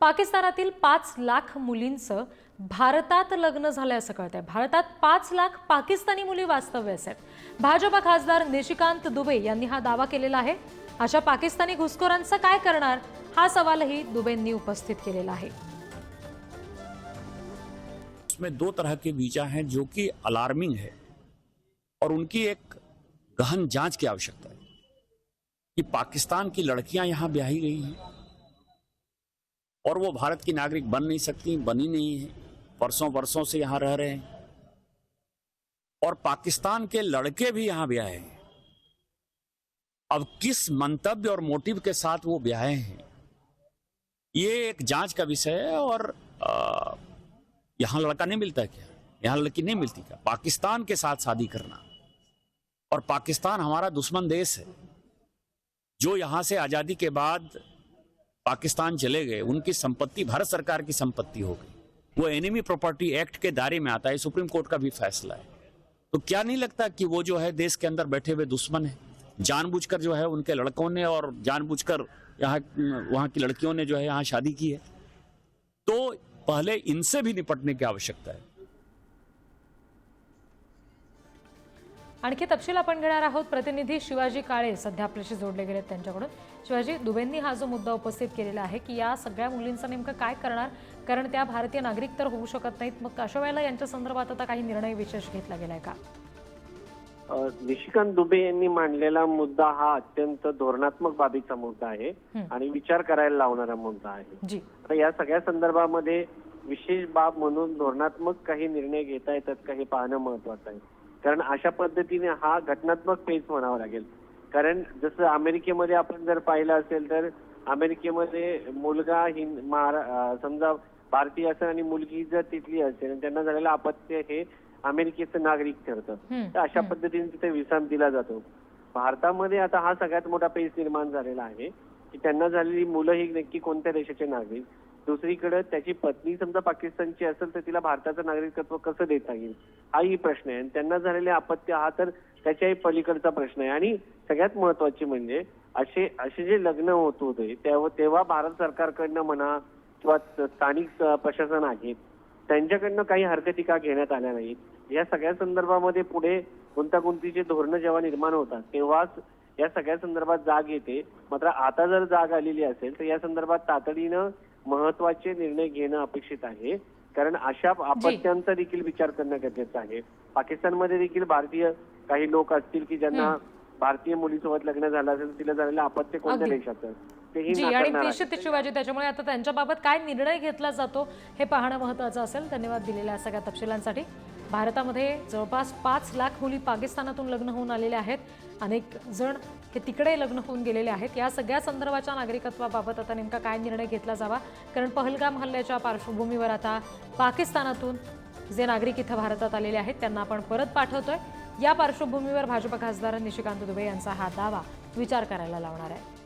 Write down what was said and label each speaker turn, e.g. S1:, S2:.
S1: पाकिस्तानातील पाच लाख मुलींचं भारतात लग्न झालं असं कळतंय. भारतात पाच लाख पाकिस्तानी मुली वास्तव्यास आहेत भाजपा खासदार निशिकांत दुबे यांनी हा दावा केलेला आहे. अशा पाकिस्तानी घुसखोरांचं काय करणार? हा सवालही दुबेंनी उपस्थित केलेला आहे.
S2: उसमें दो तरह के वीजा हैं जो कि अलार्मिंग है और उनकी एक गहन जांच की आवश्यकता है कि पाकिस्तान की लड़कियां यहां ब्याही गई हैं। और वो भारत की नागरिक बन नहीं सकती बनी नहीं है। वर्षों वर्षों से यहाँ रह रहे हैं। और पाकिस्तान के लड़के भी यहाँ ब्याहे हैं। अब किस मंतव्य और मोटिव के साथ वो ब्याहे हैं ये एक जाँच का विषय है और आ, यहाँ लड़का नहीं मिलता क्या? यहाँ लड़की नहीं मिलती क्या? पाकिस्तान के साथ शादी करना। और पाकिस्तान हमारा दुश्मन देश है। जो यहाँ से आज़ादी के बाद पाकिस्तान चले गए, उनकी संपत्ति, भारत सरकार की संपत्ति हो गई। वो एनिमी प्रॉपर्टी एक्ट के दायरे में आता है सुप्रीम कोर्ट का भी फैसला है। तो क्या नहीं लगता कि वो जो है देश के अंदर बैठे हुए दुश्मन है? जानबूझकर जो है उनके लड़कों ने और जानबूझकर यहाँ, वहाँ की लड़कियों ने जो है यहाँ शादी की है। तो पहले इनसे भी निपटने की आवश्यकता है।
S1: आणखी तपशील आपण घेणार आहोत. प्रतिनिधी शिवाजी काळे सध्या आपल्याशी जोडले गेलेत त्यांच्याकडून. शिवाजी दुबेंनी हा जो मुद्दा उपस्थित केलेला आहे की या सगळ्या मुलींचं नेमकं काय करणार? कारण त्या भारतीय नागरिक तर होऊ शकत नाहीत. मग अशा वेळेला यांच्या संदर्भात आता काही निर्णय विशेष घेतला गेलाय का?
S3: निशिकांत दुबे यांनी मांडलेला मुद्दा हा अत्यंत धोरणात्मक बाबीचा मुद्दा आहे. आणि विचार करायला लावणारा मुद्दा आहे.
S1: जी.
S3: आता या सगळ्या संदर्भामध्ये विशेष बाब म्हणून धोरणात्मक काही निर्णय घेता येतात का हे पाहणं महत्वाचं आहे. कारण अशा पद्धतीने हा घटनात्मक पेच म्हणावा लागेल. कारण जसं अमेरिकेमध्ये आपण जर पाहिलं असेल तर अमेरिकेमध्ये मुलगा हिंद महारा समजा भारतीय असेल आणि मुलगी जर तिथली असेल आणि त्यांना झालेलं अपत्य हे अमेरिकेचं नागरिक ठरतं. तर अशा पद्धतीने तिथे विसाम दिला जातो. भारतामध्ये आता हा सगळ्यात मोठा पेच निर्माण झालेला आहे की त्यांना झालेली मुलं ही नक्की कोणत्या देशाचे नागरिक? दुसरीकडे त्याची पत्नी समजा पाकिस्तानची असेल तर तिला भारताचं नागरिकत्व कसं देता येईल? हाही प्रश्न आहे. आणि त्यांना झालेले अपत्य हा तर त्याच्याही पलीकडचा प्रश्न आहे. आणि सगळ्यात महत्वाची म्हणजे असे असे जे लग्न होत होते तेव्हा तेव्हा भारत सरकारकडनं म्हणा किंवा स्थानिक प्रशासन आहेत त्यांच्याकडनं काही हरकतिका घेण्यात आल्या नाहीत. या सगळ्या संदर्भामध्ये पुढे गुंतागुंतीचे धोरणं जेव्हा निर्माण होतात तेव्हाच या सगळ्या संदर्भात जाग येते. मात्र आता जर जाग आलेली असेल तर या संदर्भात तातडीनं महत्त्वाचे निर्णय घेणं अपेक्षित आहे. कारण अशा अपत्यांचा देखील विचार करणं गरजेचं आहे. पाकिस्तानमध्ये देखील भारतीय काही लोक असतील की ज्यांना भारतीय मुलीसोबत लग्न झालं असेल तिला झालेलं अपत्य कोणत्या. देशाचं?
S1: शिवाजी त्याच्यामुळे आता त्यांच्याबाबत काय निर्णय घेतला जातो हे पाहणं महत्त्वाचं असेल. धन्यवाद दिलेल्या सगळ्या तपशिलांसाठी. भारतामध्ये जवळपास पाच लाख मुली पाकिस्तानातून लग्न होऊन आलेल्या आहेत. अनेक जण हे तिकडे लग्न होऊन गेलेले आहेत. या सगळ्या संदर्भाच्या नागरिकत्वाबाबत आता नेमका काय निर्णय घेतला जावा? कारण पहलगाम हल्ल्याच्या पार्श्वभूमीवर आता पाकिस्तानातून जे नागरिक इथं भारतात आलेले आहेत त्यांना आपण परत पाठवतोय. या पार्श्वभूमीवर भाजप खासदार निशिकांत दुबे यांचा हा दावा विचार करायला लावणार आहे.